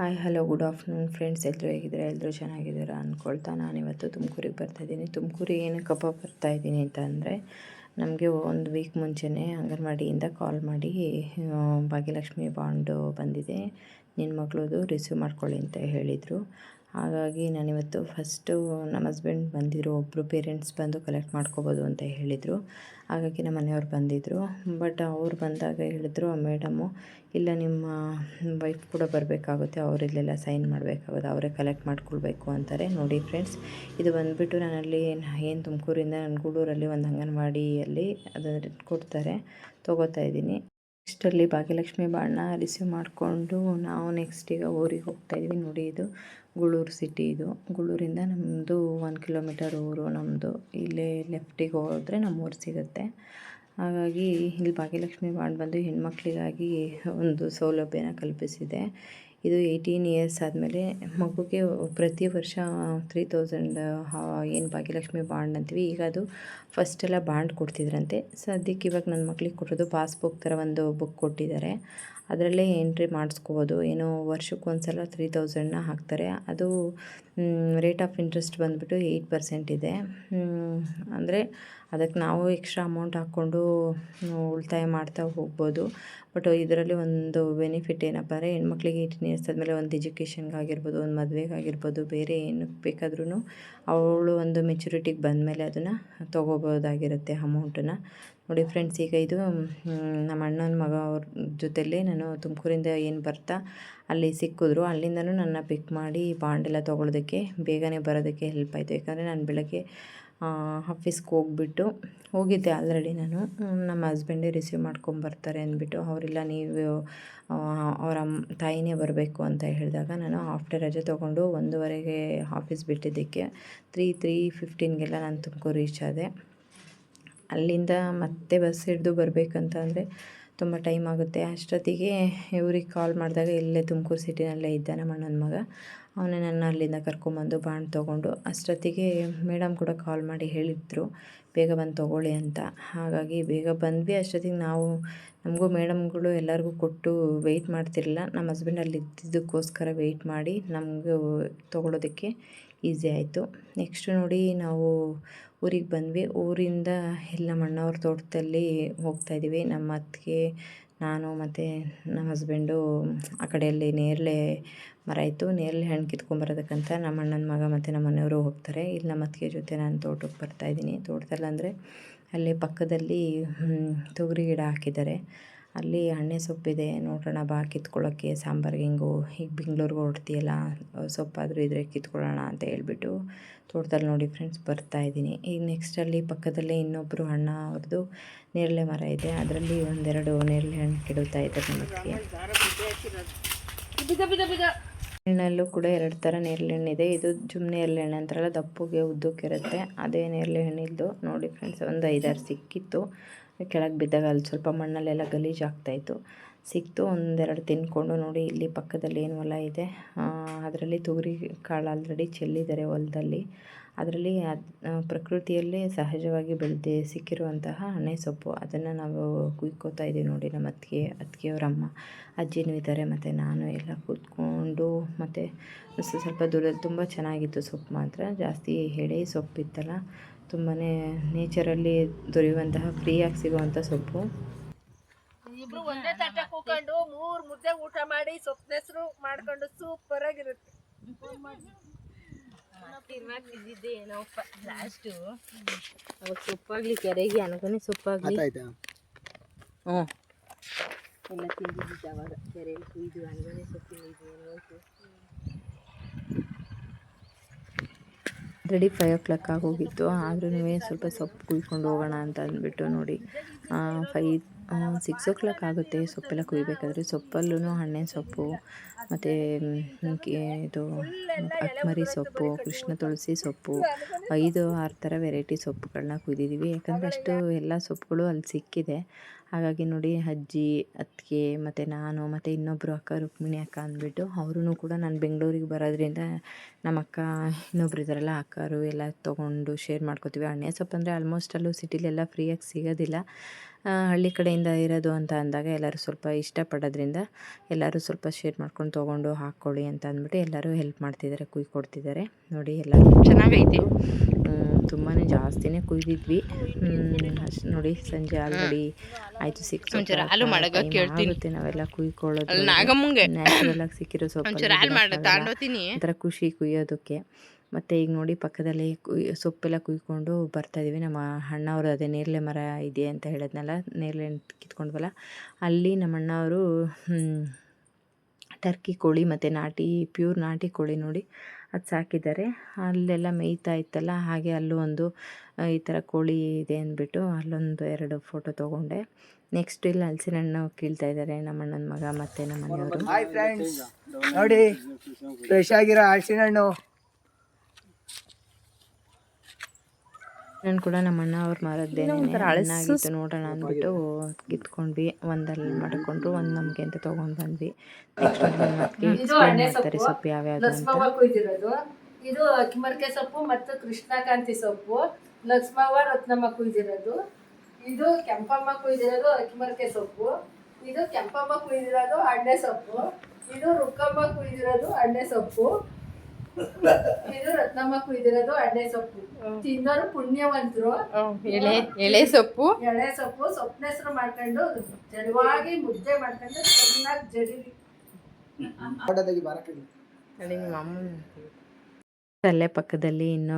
Hi, hello, good afternoon friends. ಎಲ್ಲರೂ ಹೇಗಿದ್ದಾರೆ? ಎಲ್ಲರೂ ಚೆನ್ನಾಗಿದ್ದೀರಾ ಅಂದ್ಕೊಳ್ತಾ ನಾನಿವತ್ತು ತುಮಕೂರಿಗೆ ಬರ್ತಾಯಿದ್ದೀನಿ ತುಮಕೂರಿಗೆ ಏನಕ್ಕಪ್ಪ ಬರ್ತಾಯಿದ್ದೀನಿ ಅಂತ ಅಂದರೆ ನಮಗೆ ಒಂದು ವೀಕ್ ಮುಂಚೆನೇ ಅಂಗನವಾಡಿಯಿಂದ ಕಾಲ್ ಮಾಡಿ ಭಾಗ್ಯಲಕ್ಷ್ಮಿ ಬಾಂಡು ಬಂದಿದೆ. ನಿನ್ನ ಮಗಳದು ರಿಸೀವ್ ಮಾಡ್ಕೊಳ್ಳಿ ಅಂತ ಹೇಳಿದರು. ಹಾಗಾಗಿ ನಾನಿವತ್ತು ಫಸ್ಟು ನಮ್ಮ ಹಸ್ಬೆಂಡ್ ಬಂದಿದ್ದರು ಒಬ್ಬರು ಪೇರೆಂಟ್ಸ್ ಬಂದು ಕಲೆಕ್ಟ್ ಮಾಡ್ಕೋಬೋದು ಅಂತ ಹೇಳಿದರು. ಹಾಗಾಗಿ ನಮ್ಮ ಮನೆಯವ್ರು ಬಂದಿದ್ದರು ಬಟ್ ಅವ್ರು ಬಂದಾಗ ಹೇಳಿದ್ರು, ಆ ಮೇಡಮು ಇಲ್ಲ ನಿಮ್ಮ ವೈಫ್ ಕೂಡ ಬರಬೇಕಾಗುತ್ತೆ ಅವರಿಲ್ಲೆಲ್ಲ ಸೈನ್ ಮಾಡಬೇಕಾಗುತ್ತೆ, ಅವರೇ ಕಲೆಕ್ಟ್ ಮಾಡ್ಕೊಳ್ಬೇಕು ಅಂತಾರೆ. ನೋಡಿ ಫ್ರೆಂಡ್ಸ್ ಇದು ಬಂದುಬಿಟ್ಟು ನಾನಲ್ಲಿ ಏನು ತುಮಕೂರಿಂದ ನಾನು ಗೂಡೂರಲ್ಲಿ ಒಂದು ಅಂಗನವಾಡಿಯಲ್ಲಿ ಅದನ್ನು ಕೊಡ್ತಾರೆ. ತೊಗೋತಾ ಇದ್ದೀನಿ. ನೆಕ್ಸ್ಟಲ್ಲಿ ಭಾಗ್ಯಲಕ್ಷ್ಮಿ ಬಾಳನ್ನ ರಿಸೀವ್ ಮಾಡಿಕೊಂಡು ನಾವು ನೆಕ್ಸ್ಟ್ ಈಗ ಊರಿಗೆ ಹೋಗ್ತಾ ಇದ್ವಿ. ನೋಡಿ ಇದು ಗುಳೂರು ಸಿಟಿ ಇದು. ಗುಳೂರಿಂದ ನಮ್ಮದು ಒನ್ ಕಿಲೋಮೀಟರ್ ಊರು. ನಮ್ಮದು ಇಲ್ಲೇ ಲೆಫ್ಟಿಗೆ ಹೋದರೆ ನಮ್ಮ ಊರು ಸಿಗುತ್ತೆ. ಹಾಗಾಗಿ ಇಲ್ಲಿ ಭಾಗ್ಯಲಕ್ಷ್ಮಿ ಬಾಂಡ್ ಬಂದು ಹೆಣ್ಮಕ್ಳಿಗಾಗಿ ಒಂದು ಸೌಲಭ್ಯನ ಕಲ್ಪಿಸಿದೆ. ಇದು ಏಯ್ಟೀನ್ ಇಯರ್ಸ್ ಆದಮೇಲೆ ಮಗುಗೆ ಪ್ರತಿ ವರ್ಷ ತ್ರೀ ತೌಸಂಡ್ ಏನು ಭಾಗ್ಯಲಕ್ಷ್ಮಿ ಬಾಂಡ್ ಅಂತೀವಿ. ಈಗ ಅದು ಫಸ್ಟೆಲ್ಲ ಬಾಂಡ್ ಕೊಡ್ತಿದ್ರಂತೆ. ಸದ್ಯಕ್ಕೆ ಇವಾಗ ನನ್ನ ಮಕ್ಳಿಗೆ ಕೊಟ್ಟಿರೋದು ಪಾಸ್ಬುಕ್ ಥರ ಒಂದು ಬುಕ್ ಕೊಟ್ಟಿದ್ದಾರೆ. ಅದರಲ್ಲೇ ಎಂಟ್ರಿ ಮಾಡಿಸ್ಕೋಬೋದು. ಏನೋ ವರ್ಷಕ್ಕೆ ಸಲ ತ್ರೀ ತೌಸಂಡ್ನ ಹಾಕ್ತಾರೆ. ಅದು ರೇಟ್ ಆಫ್ ಇಂಟ್ರೆಸ್ಟ್ ಬಂದುಬಿಟ್ಟು ಏಯ್ಟ್ ಪರ್ಸೆಂಟ್ ಇದೆ. ಅಂದರೆ ಅದಕ್ಕೆ ನಾವು ಎಕ್ಸ್ಟ್ರಾ ಅಮೌಂಟ್ ಹಾಕ್ಕೊಂಡು ಉಳಿತಾಯ ಮಾಡ್ತಾ ಹೋಗ್ಬೋದು. ಬಟ್ ಇದರಲ್ಲಿ ಒಂದು ಬೆನಿಫಿಟ್ ಏನಪ್ಪ ಅಂದರೆ, ಹೆಣ್ಮಕ್ಳಿಗೆ ಏಯ್ಟೀನ್ ಇಯರ್ಸ್ ಆದಮೇಲೆ ಒಂದು ಎಜುಕೇಷನ್ಗಾಗಿರ್ಬೋದು ಒಂದು ಮದುವೆಗಾಗಿರ್ಬೋದು ಬೇರೆ ಏನಕ್ಕೆ ಬೇಕಾದ್ರೂ ಅವಳು ಒಂದು ಮೆಚುರಿಟಿಗೆ ಬಂದಮೇಲೆ ಅದನ್ನು ತೊಗೋಬೋದಾಗಿರುತ್ತೆ ಅಮೌಂಟನ್ನು ನೋಡಿ ಫ್ರೆಂಡ್ಸ್ ಈಗ ಇದು ನಮ್ಮ ಅಣ್ಣನ ಮಗ ಅವ್ರ ಜೊತೆಲೇ ನಾನು ತುಮಕೂರಿಂದ ಏನು ಬರ್ತಾ ಅಲ್ಲಿ ಸಿಕ್ಕಿದ್ರು, ಅಲ್ಲಿಂದನೂ ನನ್ನ ಪಿಕ್ ಮಾಡಿ ಬಾಂಡೆಲ್ಲ ತೊಗೊಳೋದಕ್ಕೆ, ಬೇಗನೆ ಬರೋದಕ್ಕೆ ಹೆಲ್ಪ್ ಆಯಿತು. ಯಾಕಂದರೆ ನಾನು ಬೆಳಗ್ಗೆ ಆಫೀಸ್ಗೆ ಹೋಗ್ಬಿಟ್ಟು ಹೋಗಿದ್ದೆ ಆಲ್ರೆಡಿ ನಾನು. ನಮ್ಮ ಹಸ್ಬೆಂಡೇ ರಿಸೀವ್ ಮಾಡ್ಕೊಂಬರ್ತಾರೆ ಅಂದ್ಬಿಟ್ಟು, ಅವರಿಲ್ಲ ನೀವು ಅವರ ತಾಯಿನೇ ಬರಬೇಕು ಅಂತ ಹೇಳಿದಾಗ ನಾನು ಆಫ್ಟರ್ ರಜೆ ತೊಗೊಂಡು ಒಂದೂವರೆಗೆ ಆಫೀಸ್ ಬಿಟ್ಟಿದ್ದಕ್ಕೆ ತ್ರೀ ತ್ರೀ ಫಿಫ್ಟೀನ್ಗೆಲ್ಲ ನಾನು ತುಮಕೂರು ರೀಚ್ ಆದೆ. ಅಲ್ಲಿಂದ ಮತ್ತೆ ಬಸ್ ಹಿಡಿದು ಬರಬೇಕಂತಂದರೆ ತುಂಬ ಟೈಮ್ ಆಗುತ್ತೆ. ಅಷ್ಟೊತ್ತಿಗೆ ಇವ್ರಿಗೆ ಕಾಲ್ ಮಾಡಿದಾಗ ಇಲ್ಲೇ ತುಮಕೂರು ಸಿಟಿನಲ್ಲೇ ಇದ್ದ ನಮ್ಮ ಅಣ್ಣನ ಮಗ. ಅವನೇ ನನ್ನ ಅಲ್ಲಿಂದ ಕರ್ಕೊಂಬಂದು ಬಾಂಡ್ ತೊಗೊಂಡು ಅಷ್ಟೊತ್ತಿಗೆ ಮೇಡಮ್ ಕೂಡ ಕಾಲ್ ಮಾಡಿ ಹೇಳಿದ್ರು, ಬೇಗ ಬಂದು ತೊಗೊಳ್ಳಿ ಅಂತ. ಹಾಗಾಗಿ ಬೇಗ ಬಂದ್ವಿ. ಅಷ್ಟೊತ್ತಿಗೆ ನಾವು, ನಮಗೂ ಮೇಡಮ್ಗಳು ಎಲ್ಲರಿಗೂ ಕೊಟ್ಟು ವೆಯ್ಟ್ ಮಾಡ್ತಿರಲಿಲ್ಲ. ನಮ್ಮ ಹಸ್ಬೆಂಡ್ ಅಲ್ಲಿ ಇದ್ದಿದ್ದಕ್ಕೋಸ್ಕರ ವೆಯ್ಟ್ ಮಾಡಿ ನಮಗೂ ತೊಗೊಳೋದಕ್ಕೆ ಈಸಿ ಆಯಿತು. ನೆಕ್ಸ್ಟ್ ನೋಡಿ ನಾವು ಊರಿಗೆ ಬಂದ್ವಿ. ಊರಿಂದ ಎಲ್ಲ ಮಣ್ಣವ್ರ ತೋಟದಲ್ಲಿ ಹೋಗ್ತಾಯಿದ್ದೀವಿ ನಮ್ಮ ಅತ್ತಿಗೆ ನಾನು ಮತ್ತು ನಮ್ಮ ಹಸ್ಬೆಂಡು ಆ ಕಡೆಯಲ್ಲಿ ನೇರಳೆ ಮರ ಇತ್ತು. ನೇರಳೆ ಹಣ್ಣು ಕಿತ್ಕೊಂಬರೋದಕ್ಕಂತ ನಮ್ಮ ಅಣ್ಣನ ಮಗ ಮತ್ತು ನಮ್ಮ ಮನೆಯವರು ಹೋಗ್ತಾರೆ. ಇಲ್ಲಿ ನಮ್ಮ ಅತ್ತಿಗೆ ಜೊತೆ ನಾನು ತೋಟಕ್ಕೆ ಬರ್ತಾಯಿದ್ದೀನಿ ತೋಟದಲ್ಲಿ ಅಲ್ಲಿ ಪಕ್ಕದಲ್ಲಿ ತೊಗರಿ ಗಿಡ ಹಾಕಿದ್ದಾರೆ. ಅಲ್ಲಿ ಹಣ್ಣೆ ಸೊಪ್ಪಿದೆ. ನೋಡೋಣ, ಬಾ ಕಿತ್ಕೊಳ್ಳೋಕ್ಕೆ ಸಾಂಬಾರಿಗೆ ಹಿಂಗು ಈಗ ಬೆಂಗ್ಳೂರಿಗೆ ಹೊರಡ್ತೀಯಲ್ಲ, ಸೊಪ್ಪಾದರೂ ಇದ್ರೆ ಕಿತ್ಕೊಳ್ಳೋಣ ಅಂತ ಹೇಳ್ಬಿಟ್ಟು ತೋಟದಲ್ಲಿ ನೋಡಿ ಫ್ರೆಂಡ್ಸ್ ಬರ್ತಾ ಇದ್ದೀನಿ. ಈಗ ನೆಕ್ಸ್ಟಲ್ಲಿ ಪಕ್ಕದಲ್ಲೇ ಇನ್ನೊಬ್ಬರು ಅಣ್ಣ ಅವ್ರದ್ದು ನೇರಳೆ ಮರ ಇದೆ. ಅದರಲ್ಲಿ ಒಂದೆರಡು ನೇರಳೆ ಹಣ್ಣು ಕೆಡುತ್ತಾ ಇದ್ದಾರೆ ನಮಗೆ. ಹಣ್ಣಲ್ಲೂ ಕೂಡ ಎರಡು ಥರ ನೇರಳೆ ಇದೆ. ಇದು ಜುಮ್ ನೇರಳೆ ಹಣ್ಣು ಅಂತಾರಲ್ಲ, ದಪ್ಪಗೆ ಉದ್ದಕ್ಕಿರುತ್ತೆ ಅದೇ ನೇರಳೆ ಹಣ್ಣಿದ್ದು ನೋಡಿ ಫ್ರೆಂಡ್ಸ್ ಒಂದು ಐದಾರು ಸಿಕ್ಕಿತ್ತು. ಕೆಳಗೆ ಬಿದ್ದಾಗ ಅಲ್ಲಿ ಸ್ವಲ್ಪ ಮಣ್ಣಲ್ಲೆಲ್ಲ ಗಲೀಜು ಆಗ್ತಾಯಿತ್ತು ಸಿಕ್ತು, ಒಂದೆರಡು ತಿನ್ಕೊಂಡು ನೋಡಿ ಇಲ್ಲಿ ಪಕ್ಕದಲ್ಲಿ ಏನು ಹೊಲ ಇದೆ. ಅದರಲ್ಲಿ ತೊಗರಿ ಕಾಳು ಆಲ್ರೆಡಿ ಚೆಲ್ಲಿದ್ದಾರೆ ಹೊಲದಲ್ಲಿ. ಅದರಲ್ಲಿ ಅದು ಪ್ರಕೃತಿಯಲ್ಲೇ ಸಹಜವಾಗಿ ಬೆಳೆದು ಸಿಕ್ಕಿರುವಂತಹ ಹಣೆ ಸೊಪ್ಪು. ಅದನ್ನು ನಾವು ಕುಯ್ಕೋತಾ ಇದ್ದೀವಿ ನೋಡಿ ನಮ್ಮ ಅತ್ತಿಗೆ, ಅತ್ತಿಗೆಯವರಮ್ಮ. ಅಜ್ಜಿನೂ ಇದ್ದಾರೆ ಮತ್ತು ನಾನು ಎಲ್ಲ ಕೂತ್ಕೊಂಡು ಮತ್ತು ಸ್ವಲ್ಪ ದೂರ, ತುಂಬ ಚೆನ್ನಾಗಿತ್ತು ಸೊಪ್ಪು ಮಾತ್ರ. ಜಾಸ್ತಿ ಎಳೆ ಸೊಪ್ಪಿತ್ತಲ್ಲ. ತುಂಬಾ ನೇಚರಲ್ಲಿ ದೊರೆಯುವಂತಹ ಫ್ರೀಯಾಗಿ ಸಿಗುವಂಥ ಸೊಪ್ಪು. ಇಬ್ರು ಒಂದೇ ತಟ್ಟೆ ಕೂಕೊಂಡು ಮೂರು ಮುದ್ದೆ ಊಟ ಮಾಡಿ ಸೊಪ್ಪಿನ ಹೆಸರು ಮಾಡ್ಕೊಂಡು ಸೂಪರ್ ಆಗಿರುತ್ತೆ. ಲಾಸ್ಟು ಅವಾಗ ಸೊಪ್ಪಾಗ್ಲಿ ಕೆರೆಗೆ ಅನ್ಕೊನೆ ಸೊಪ್ಪಾಗ್ಲಿ. ಆಯ್ತಾ ಹ್ಞೂ. ಎಲ್ಲ ತಿಂದಿದ್ದಿದ್ದು ಅವಾಗ ಕೆರೆಯಲ್ಲಿ ಕುಯ್ದು ಅನ್ಗನೆ ಸೊಪ್ಪಿನ ಇದು ರೆಡಿ ಫೈವ್ ಓ ಕ್ಲಾಕ್ ಆಗೋಗಿತ್ತು ಆದ್ರೂ ಸ್ವಲ್ಪ ಸೊಪ್ಪು ಕುಯ್ಕೊಂಡು ಹೋಗೋಣ ಅಂತ ಅಂದ್ಬಿಟ್ಟು ನೋಡಿ. ಫೈ ಸಿಕ್ಸ್ ಓ ಕ್ಲಾಕ್ ಆಗುತ್ತೆ ಸೊಪ್ಪೆಲ್ಲ ಕುಯ್ಬೇಕಾದ್ರೆ. ಸೊಪ್ಪಲ್ಲೂ ಹಣ್ಣಿನ ಸೊಪ್ಪು, ಮತ್ತು ಇದು ಅಕ್ಮರಿ ಸೊಪ್ಪು, ಕೃಷ್ಣ ತುಳಸಿ ಸೊಪ್ಪು, ಐದು, ಆರು ಥರ ವೆರೈಟಿ ಸೊಪ್ಪುಗಳನ್ನ ಕುಯ್ದಿದ್ದೀವಿ. ಯಾಕಂದರೆ ಅಷ್ಟು ಎಲ್ಲ ಸೊಪ್ಪುಗಳು ಅಲ್ಲಿ ಸಿಕ್ಕಿದೆ. ಹಾಗಾಗಿ ನೋಡಿ ಅಜ್ಜಿ, ಅತ್ತಿಗೆ, ಮತ್ತು ನಾನು, ಮತ್ತು ಇನ್ನೊಬ್ಬರು ಅಕ್ಕ ರುಕ್ಮಿಣಿ ಅಕ್ಕ ಅಂದ್ಬಿಟ್ಟು ಅವರೂ ಕೂಡ ನಾನು ಬೆಂಗಳೂರಿಗೆ ಬರೋದ್ರಿಂದ ನಮ್ಮ ಅಕ್ಕ, ಇನ್ನೊಬ್ರು ಇದ್ದಾರಲ್ಲ, ಅಕ್ಕರು ಎಲ್ಲ ತೊಗೊಂಡು ಶೇರ್ ಮಾಡ್ಕೋತೀವಿ. ಹಣ್ಣೆ ಸೊಪ್ಪು ಅಂದರೆ ಆಲ್ಮೋಸ್ಟ್ ಅಲ್ಲೂ ಸಿಟಿಲೆಲ್ಲ ಫ್ರೀಯಾಗಿ ಸಿಗೋದಿಲ್ಲ. ಹಳ್ಳಿ ಕಡೆಯಿಂದ ಇರೋದು ಅಂತ ಅಂದಾಗ ಎಲ್ಲರೂ ಸ್ವಲ್ಪ ಇಷ್ಟಪಡೋದ್ರಿಂದ ಎಲ್ಲರೂ ಸ್ವಲ್ಪ ಶೇರ್ ಮಾಡ್ಕೊಂಡು ತೊಗೊಂಡು ಹಾಕ್ಕೊಳ್ಳಿ ಅಂತ ಅಂದ್ಬಿಟ್ಟು ಎಲ್ಲರೂ ಹೆಲ್ಪ್ ಮಾಡ್ತಿದ್ದಾರೆ ಕುಯ್ ಕೊಡ್ತಿದ್ದಾರೆ. ನೋಡಿ ಎಲ್ಲರೂ ಚೆನ್ನಾಗೈತೆ. ತುಂಬಾ ಜಾಸ್ತಿನೇ ಕುಯ್ದಿದ್ವಿ. ನೋಡಿ ಸಂಜೆ ಆಲ್ರೆಡಿ ಆಯಿತು ಸಿಕ್ಸ್. ಆಗುತ್ತೆ ನಾವೆಲ್ಲ ಕುಯ್ಕೊಳ್ಳೋದು. ನ್ಯಾಚುರಲ್ ಆಗಿ ಸಿಕ್ಕಿರೋ ಸ್ವಲ್ಪ ಒಂಥರ ಖುಷಿ ಕುಯ್ಯೋದಕ್ಕೆ. ಮತ್ತು ಈಗ ನೋಡಿ ಪಕ್ಕದಲ್ಲಿ ಸೊಪ್ಪೆಲ್ಲ ಕುಯ್ಕೊಂಡು ಬರ್ತಾಯಿದ್ದೀವಿ ನಮ್ಮ ಅಣ್ಣವರು ಅದೇ ನೇರಳೆ ಮರ ಇದೆ ಅಂತ ಹೇಳಿದ್ನಲ್ಲ, ನೇರಳೆ ಕಿತ್ಕೊಂಡ್ವಲ್ಲ, ಅಲ್ಲಿ ನಮ್ಮ ಅಣ್ಣವರು ಟರ್ಕಿ ಕೋಳಿ ಮತ್ತು ನಾಟಿ, ಪ್ಯೂರ್ ನಾಟಿ ಕೋಳಿ ನೋಡಿ ಅದು ಸಾಕಿದ್ದಾರೆ. ಅಲ್ಲೆಲ್ಲ ಮೇಯ್ತಾ ಇತ್ತಲ್ಲ, ಹಾಗೆ ಅಲ್ಲೂ ಒಂದು ಈ ಥರ ಕೋಳಿ ಇದೆ ಅಂದ್ಬಿಟ್ಟು ಅಲ್ಲೊಂದು ಎರಡು ಫೋಟೋ ತೊಗೊಂಡೆ. ನೆಕ್ಸ್ಟ್ ಇಲ್ಲಿ ಹಲಸಿನ ಹಣ್ಣು ಕೀಳ್ತಾ ಇದ್ದಾರೆ, ನಮ್ಮ ಅಣ್ಣನ ಮಗ ಮತ್ತು ನಮ್ಮ ಮನೆಯವರು ನೋಡಿ ಫ್ರೆಶ್ ಆಗಿರೋ ಹಲಸಿನ ಹಣ್ಣು ನಾನು ಕೂಡ ನಮ್ಮ ಅಣ್ಣ ಅವ್ರ ಮರದ್ದೇನೆ ಚೆನ್ನಾಗಿತ್ತು ನೋಡೋಣ ಅಂದ್ಬಿಟ್ಟು ಕಿತ್ಕೊಂಡ್ವಿ ಒಂದಲ್ಲಿ ಮಾಡ್ಕೊಂಡ್ರು ಒಂದು ನಮಗೆ ಅಂತ ತೊಗೊಂಡು ಬಂದ್ವಿ. ನೆಕ್ಸ್ಟ್ ಮತ್ತೆ ಎಕ್ಸ್ಪ್ಲೇನ್ ಮಾಡ್ತಾರೆ ಸೊಪ್ಪು. ಯಾವ್ಯಾವ್ದು ಅಂತ. ಇದು ಅಕ್ಕಿಮರ್ಕೆ ಸೊಪ್ಪು ಮತ್ತು ಕೃಷ್ಣಕಾಂತಿ ಸೊಪ್ಪು. ಲಕ್ಷ್ಮವ್ವ ರತ್ನಮ್ಮ ಕುಯ್ದಿರೋದು. ಇದು ಕೆಂಪಮ್ಮ ಕುಯ್ದಿರೋದು ಅಕ್ಕಿಮರ್ಕೆ ಸೊಪ್ಪು. ಇದು ಕೆಂಪಮ್ಮ ಕುಯ್ದಿರೋದು ಅಣ್ಣೆ ಸೊಪ್ಪು. ಇದು ರುಕ್ಕಮ್ಮ ಕುಯ್ದಿರೋದು ಅಣ್ಣೆ ಸೊಪ್ಪು. ಇದು ರತ್ನಮ್ಮ ಕುಯ್ದಿರೋದು ಅಣ್ಣೆ ಸೊಪ್ಪು. ತಿನ್ನೋರು ಪುಣ್ಯವಂತರು. ಎಳೆ ಎಳೆ ಸೊಪ್ಪು. ಎಳೆ ಸೊಪ್ಪು ಸೊಪ್ಪಿನ ಹೆಸರು ಮಾಡ್ಕೊಂಡು ಜಡವಾಗಿ ಮುದ್ದೆ ಮಾಡ್ಕೊಂಡು ಚೆನ್ನಾಗಿ ಜಡಿಲಿ. ಅಲ್ಲೇ ಪಕ್ಕದಲ್ಲಿ ಇನ್ನೂ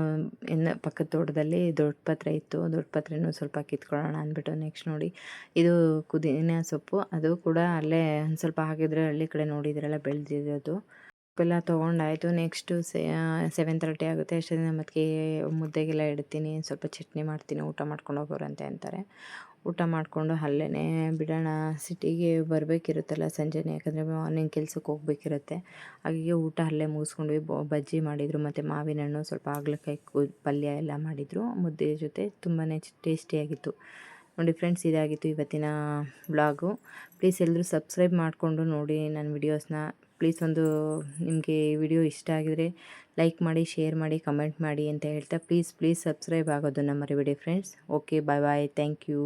ಇನ್ನು ಪಕ್ಕದ ತೋಟದಲ್ಲಿ ದೊಡ್ಡ ಪತ್ರೆ ಇತ್ತು. ದೊಡ್ಡ ಪತ್ರೆನೂ ಸ್ವಲ್ಪ ಕಿತ್ಕೊಳ್ಳೋಣ ಅಂದ್ಬಿಟ್ಟು ನೆಕ್ಸ್ಟ್ ನೋಡಿ. ಇದು ಕುದಿನ ಸೊಪ್ಪು. ಅದು ಕೂಡ ಅಲ್ಲೇ ಒಂದು ಸ್ವಲ್ಪ ಹಾಕಿದ್ರೆ ಹಳ್ಳಿ ಕಡೆ ನೋಡಿದ್ರೆಲ್ಲ ಬೆಳೆದಿರೋದು. ಸೊಪ್ಪೆಲ್ಲ ತೊಗೊಂಡಾಯಿತು. ನೆಕ್ಸ್ಟು ಸೆವೆನ್ ತರ್ಟಿ ಆಗುತ್ತೆ. ಅಷ್ಟೊಂದಿನ ಮತ್ತೆ ಮುದ್ದೆಗೆಲ್ಲ ಇಡ್ತೀನಿ. ಸ್ವಲ್ಪ ಚಟ್ನಿ ಮಾಡ್ತೀನಿ. ಊಟ ಮಾಡ್ಕೊಂಡು ಹೋಗೋರಂತೆ ಅಂತಾರೆ. ಊಟ ಮಾಡಿಕೊಂಡು ಅಲ್ಲೇ ಬಿಡೋಣ. ಸಿಟಿಗೆ ಬರಬೇಕಿರುತ್ತಲ್ಲ ಸಂಜೆನೇ. ಯಾಕಂದರೆ ಮಾರ್ನಿಂಗ್ ಕೆಲ್ಸಕ್ಕೆ ಹೋಗ್ಬೇಕಿರುತ್ತೆ. ಹಾಗಾಗಿ ಊಟ ಅಲ್ಲೇ ಮುಗಿಸ್ಕೊಂಡ್ವಿ ಬಜ್ಜಿ ಮಾಡಿದರು, ಮತ್ತು ಮಾವಿನ ಹಣ್ಣು ಸ್ವಲ್ಪ ಹಾಗಲಕಾಯಿ ಪಲ್ಯ ಎಲ್ಲ ಮಾಡಿದರು. ಮುದ್ದೆ ಜೊತೆ ತುಂಬಾ ಟೇಸ್ಟಿಯಾಗಿತ್ತು ನೋಡಿ ಫ್ರೆಂಡ್ಸ್ ಇದಾಗಿತ್ತು ಇವತ್ತಿನ ಬ್ಲಾಗು ಪ್ಲೀಸ್ ಎಲ್ಲರೂ ಸಬ್ಸ್ಕ್ರೈಬ್ ಮಾಡಿಕೊಂಡು ನೋಡಿ ನನ್ನ ವಿಡಿಯೋಸ್ನ ಪ್ಲೀಸ್ ಒಂದು ನಿಮಗೆ ವಿಡಿಯೋ ಇಷ್ಟ ಆಗಿದರೆ ಲೈಕ್ ಮಾಡಿ, ಶೇರ್ ಮಾಡಿ, ಕಮೆಂಟ್ ಮಾಡಿ ಅಂತ ಹೇಳ್ತಾ ಪ್ಲೀಸ್ ಪ್ಲೀಸ್ ಸಬ್ಸ್ಕ್ರೈಬ್ ಆಗೋದನ್ನು ಮರಿಬೇಡಿ friends. Okay bye bye thank you